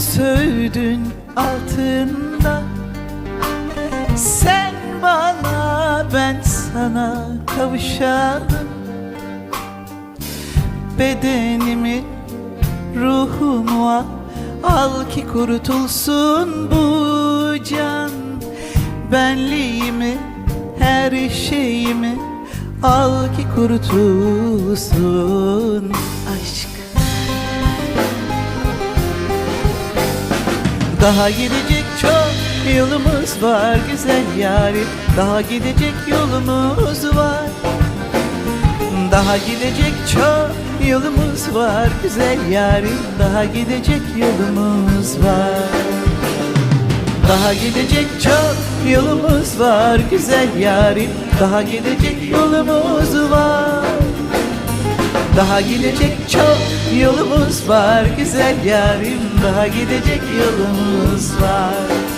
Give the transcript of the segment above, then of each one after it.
söğüdün altında. Sen bana ben sana kavuşalım. Bedenimi ruhumu al ki kurtulsun bu can. Benliğimi her şeyimi Al ki kurtulsun aşk Daha gidecek çok yolumuz var güzel yarim Daha gidecek yolumuz var. Daha gidecek çok yolumuz var güzel yarim Daha gidecek yolumuz var. Daha gidecek çok yolumuz var güzel yarim Daha gidecek yolumuz var daha gidecek çok yolumuz var güzel yarim. Daha gidecek yolumuz var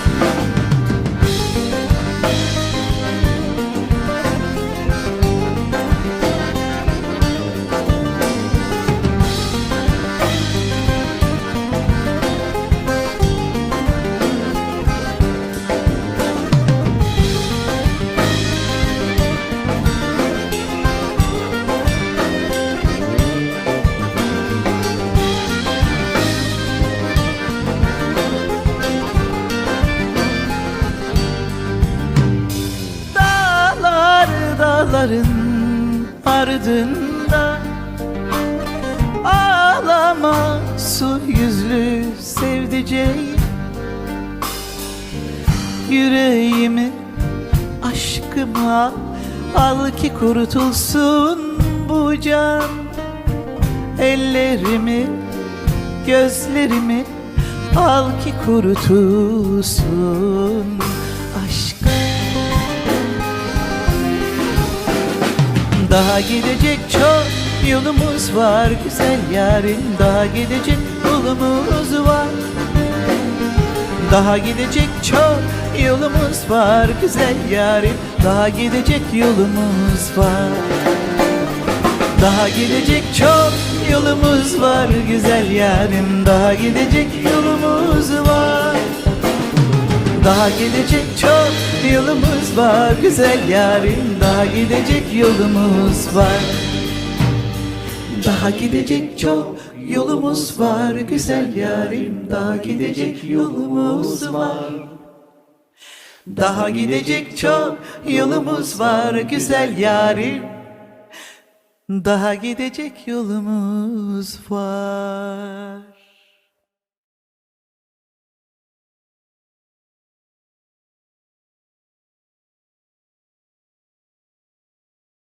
dağların ardında Ağlama su yüzlü sevdiceğim Yüreğimi aşkıma al ki kurtulsun bu can. Ellerimi gözlerimi al ki kurtulsun aşk Daha gidecek çok yolumuz var güzel yarim Daha gidecek yolumuz var. Daha gidecek çok yolumuz var güzel yarim Daha gidecek yolumuz var. Daha gidecek çok yolumuz var güzel yarim Daha gidecek yolumuz var daha gidecek çok yolumuz var. Güzel yarim Daha gidecek yolumuz var. Daha gidecek çok yolumuz var. Güzel yarim Daha gidecek yolumuz var. Daha gidecek çok yolumuz var. Güzel yarim Daha gidecek yolumuz var